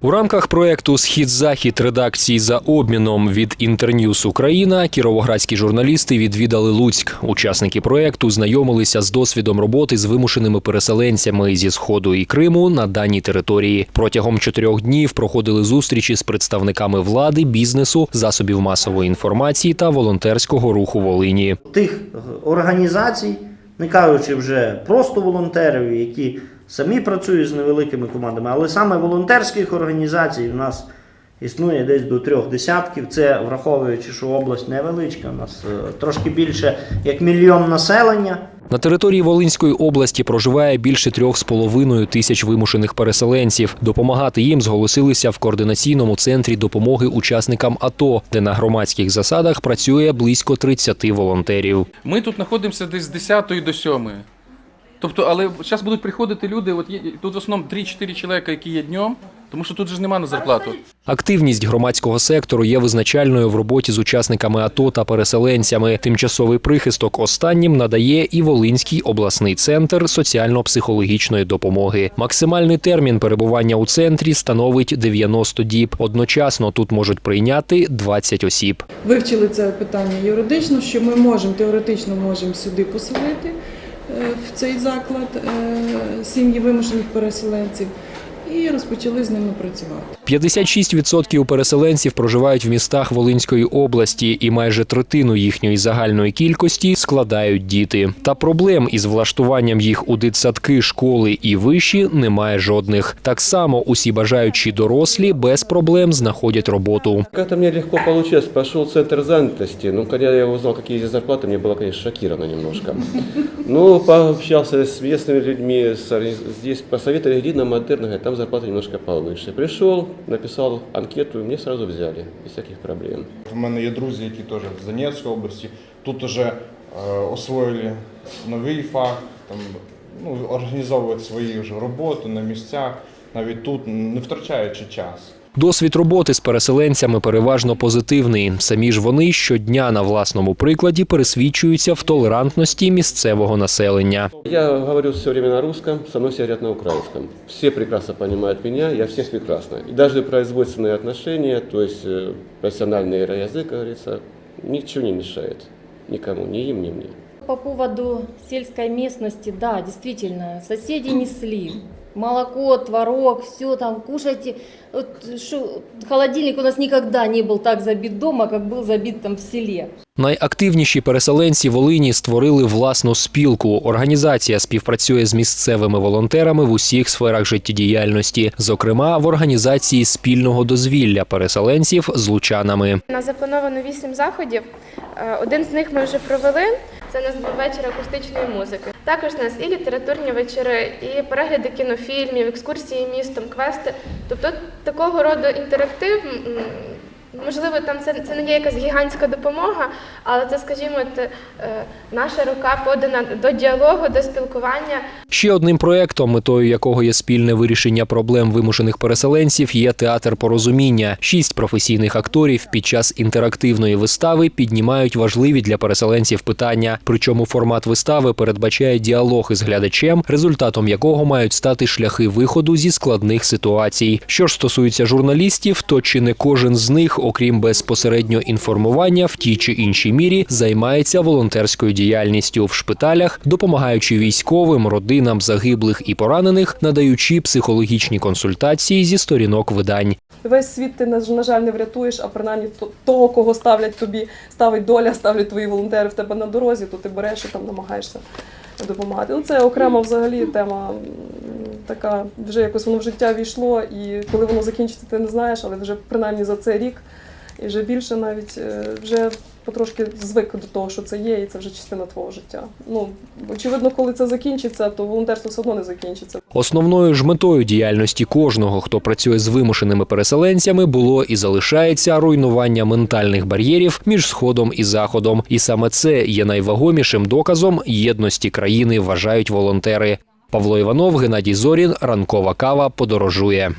У рамках проекту Схід-захід редакції за обміном від Інтерньюз Україна кіровоградські журналісти відвідали Луцьк. Учасники проекту знайомилися з досвідом роботи з вимушеними переселенцями зі сходу і Криму на даній території. Протягом чотирьох днів проходили зустрічі з представниками влади, бізнесу, засобів масової інформації та волонтерського руху Волині. тих організацій, не кажучи вже просто волонтерів, які самі працюють з невеликими командами, але саме волонтерських організацій у нас існує десь до трьох десятків. Це враховуючи, що область невеличка, у нас е, трошки більше як мільйон населення. На території Волинської області проживає більше трьох з половиною тисяч вимушених переселенців. Допомагати їм зголосилися в координаційному центрі допомоги учасникам АТО, де на громадських засадах працює близько 30 волонтерів. Ми тут знаходимося десь з 10 до 7. Тобто, але зараз будуть приходити люди, от є, тут в основному 3-4 чоловіка, які є днем, тому що тут же ж немає на зарплату. Активність громадського сектору є визначальною в роботі з учасниками АТО та переселенцями. Тимчасовий прихисток останнім надає і Волинський обласний центр соціально-психологічної допомоги. Максимальний термін перебування у центрі становить 90 діб. Одночасно тут можуть прийняти 20 осіб. вивчили це питання юридично, що ми можемо теоретично можемо сюди поселити в цей заклад е, сім'ї вимушених переселенців і розпочали з ними працювати. 56% переселенців проживають в містах Волинської області, і майже третину їхньої загальної кількості складають діти. Та проблем із влаштуванням їх у дитсадки, школи і виші немає жодних. Так само усі бажаючі дорослі без проблем знаходять роботу. Как-то мне легко получилось, пошел в центр занятости. Ну, когда я узнал, какие здесь зарплаты, мне было, конечно, шокировано немножко. Ну, пообщался с местными людьми, с органи- здесь посоветовали Ирина Модерна, говорит, там зарплата немножко повыше. Пришел, написал анкету, и мне сразу взяли, без всяких проблем. У мене є друзі, які теж в Донецької області. Тут вже е, освоїли новий фах, там, ну, організовують свою вже роботу на місцях, навіть тут не втрачаючи час. Досвід роботи з переселенцями переважно позитивний. Самі ж вони щодня на власному прикладі пересвідчуються в толерантності місцевого населення. Я говорю все время на русском, со мной все говорят на украинском. Все прекрасно понимают меня, я всех прекрасно. И даже производственные отношения, то есть э, профессиональный язык, как говорится, ничего не мешает. Никому, ни им, ни мне. По поводу сельской местности, да, действительно, соседи несли молоко, творог, все там, кушайте. Вот, шо- холодильник у нас никогда не был так забит дома, как был забит там в селе. Найактивніші переселенці Волині створили власну спілку. Організація співпрацює з місцевими волонтерами в усіх сферах життєдіяльності, зокрема в організації спільного дозвілля переселенців з лучанами. У нас заплановано вісім заходів. Е, Один з них ми вже провели. Це у нас був вечір акустичної музики. Також у нас і літературні вечори, і перегляди кінофільмів, екскурсії містом, квести. Тобто такого роду інтерактив. Можливо, там це, це не є якась гігантська допомога, але це, скажімо, те, е, наша рука подана до діалогу, до спілкування. Ще одним проектом, метою якого є спільне вирішення проблем вимушених переселенців, є театр порозуміння. Шість професійних акторів під час інтерактивної вистави піднімають важливі для переселенців питання. Причому формат вистави передбачає діалог із глядачем, результатом якого мають стати шляхи виходу зі складних ситуацій. Що ж стосується журналістів, то чи не кожен з них, окрім безпосередньо інформування, в тій чи іншій мірі займається волонтерською діяльністю в шпиталях, допомагаючи військовим, родинам загиблих і поранених, надаючи психологічні консультації зі сторінок видань. Весь світ ти на жаль не врятуєш, а принаймні того, кого ставлять тобі, ставить доля, ставлять твої волонтери в тебе на дорозі, то ти береш і там намагаєшся допомагати. Ну це окрема взагалі тема така, вже якось воно в життя війшло, і коли воно закінчиться, ти не знаєш, але вже принаймні за цей рік і вже більше навіть е, вже потрошки звик до того, що це є, і це вже частина твого життя. Ну очевидно, коли це закінчиться, то волонтерство все одно не закінчиться. Основною ж метою діяльності кожного, хто працює з вимушеними переселенцями, було і залишається руйнування ментальних бар'єрів між сходом і заходом. І саме це є найвагомішим доказом єдності країни, вважають волонтери. Павло Іванов, Геннадій Зорін, ранкова кава подорожує.